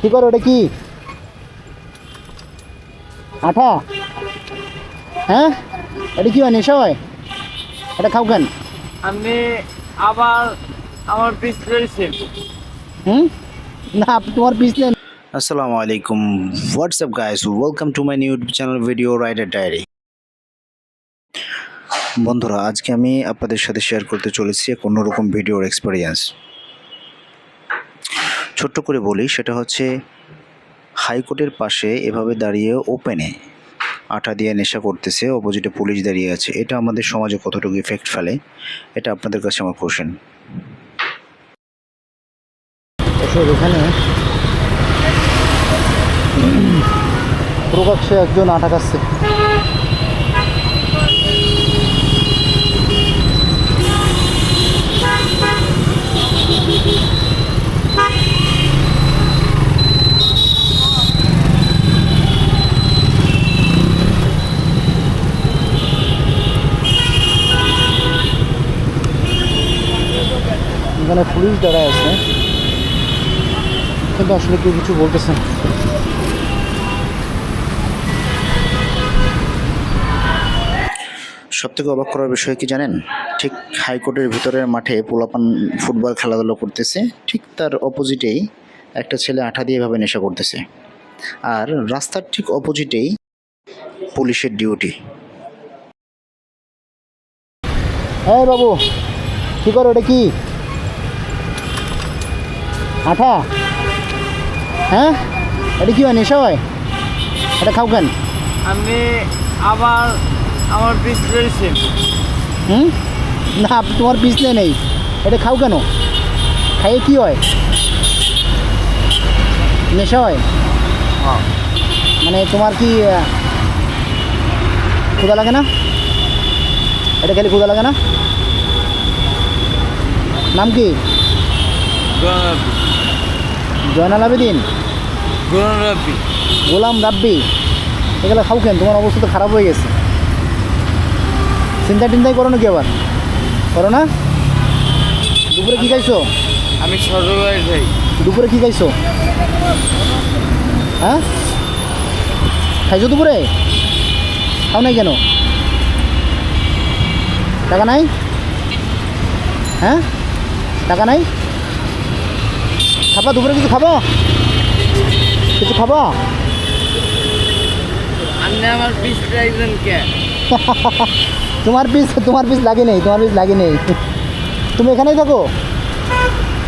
কি করো ওটা কি? আঠা? হ্যাঁ? এটা কি হয় নেশা হয়? এটা খাও কেন? আপনি আবার আমার পিস রয়েছেন হুম? না আপনি তোমার পিস নেন আসসালামু আলাইকুম। What's up guys welcome to my new channel video rider diary বন্ধুরা আজকে আমি আপনাদের সাথে শেয়ার করতে চলেছি এক অন্যরকম ভিডিওর এক্সপিরিয়েন্স ছোট্ট করে বলি, সেটা হচ্ছে হাইকোর্টের পাশে এভাবে দাঁড়িয়ে ওপেনে আঠা দিয়ে নেশা করতেছে অপোজিটে পুলিশ দাঁড়িয়ে আছে। এটা আমাদের সমাজে কতটুকু ইফেক্ট ফেলে? এটা আপনাদের কাছে আমার কোশ্চেন এখানে প্রকাশ্যে একজন আটা খাচ্ছে। এখানে পুলিশ দাঁড়ায় আছে। কিন্তু আসলে কেউ কিছু বলতেছে না। সব থেকে অবাক করার বিষয় কি জানেন? ঠিক হাইকোর্টের ভিতরের মাঠে পোলাপান ফুটবল খেলাধুলা করতেছে ঠিক তার অপোজিটেই একটা ছেলে আঠা দিয়ে এভাবে নেশা করতেছে। আর রাস্তার ঠিক অপোজিটেই পুলিশের ডিউটি। হ্যাঁ বাবু কি করো এটা কি? আঠা? হ্যাঁ? এটা কি হয় নেশা হয়? এটা খাও কেন? আমি আবার আমার পিস রয়েছেন হুম? না তোমার পিছনে নেই। এটা খাও কেন? খাইয়ে কি হয়? নেশা হয়? মানে তোমার কি ক্ষুধা লাগে না? এটা খেলে ক্ষুধা লাগে না? নাম কি? জয়নাল আবেদিন? রব্বি গোলাম রাব্বি। এগুলো খাও কেন? তোমার অবস্থা তো খারাপ হয়ে গেছে। চিন্তা টিন্তাই করো নাকি আবার? করো না? দুপুরে কি খাইছো? আমি দুপুরে কি খাইছো? হ্যাঁ? খাইছো দুপুরে? খাও নাই কেন? টাকা নাই? হ্যাঁ? টাকা নাই? খাবা দুপুরে কিছু খাব? কিছু খাব? আমার পিস কে? তোমার পিস তোমার পিস লাগে নেই তোমার পিস লাগে নেই। তুমি এখানেই থাকো।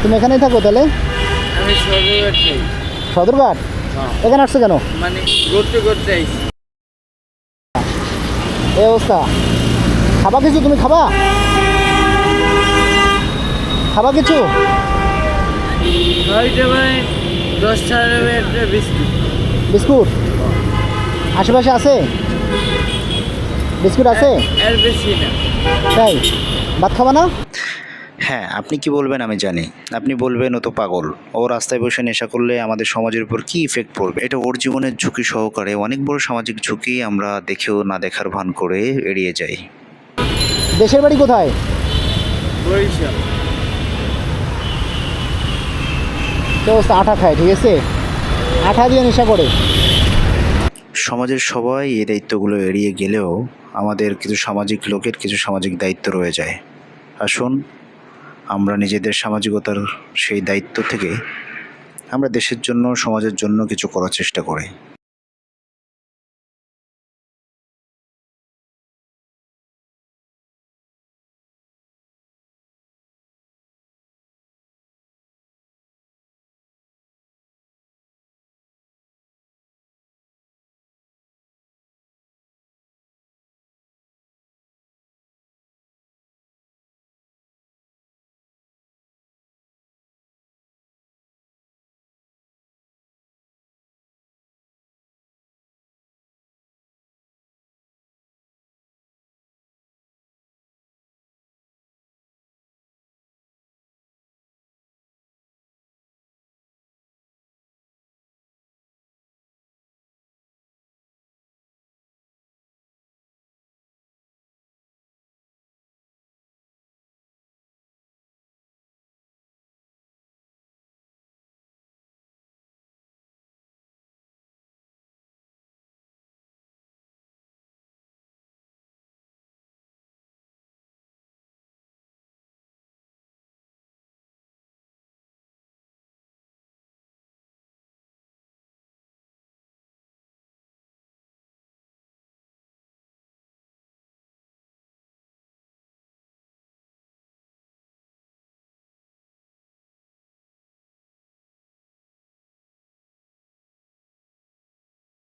তুমি এখানেই থাকো তাহলে। আমি সদরঘাট এখানে আসছো কেন? মানে ঘুরতে ঘুরতে আইছি। এই অবস্থা। খাবা কিছু? তুমি খাবা? খাবা কিছু? হয়তো মানে দশ টাকা একটা বিস্কুট। বিস্কুট? আশেপাশে আছে? বিস্কুট আছে? এর বেশি না। তাই? ভাত খাবা না? হ্যাঁ আপনি কি বলবেন আমি জানি। আপনি বলবেন ও তো পাগল। ও রাস্তায় বসে নেশা করলে আমাদের সমাজের উপর কি ইফেক্ট পড়বে? এটা ওর জীবনের ঝুঁকি সহকারে অনেক বড় সামাজিক ঝুঁকি আমরা দেখেও না দেখার ভান করে এড়িয়ে যাই। দেশের বাড়ি কোথায়? বরিশাল। অবস্থা আঠা খায়, ঠিক আছে? আঠা দিয়ে নেশা করে। সমাজের সবাই এই দায়িত্বগুলো এড়িয়ে গেলেও আমাদের কিছু সামাজিক লোকের কিছু সামাজিক দায়িত্ব রয়ে যায়। আসুন, আমরা নিজেদের সামাজিকতার সেই দায়িত্ব থেকে আমরা দেশের জন্য, সমাজের জন্য কিছু করার চেষ্টা করি।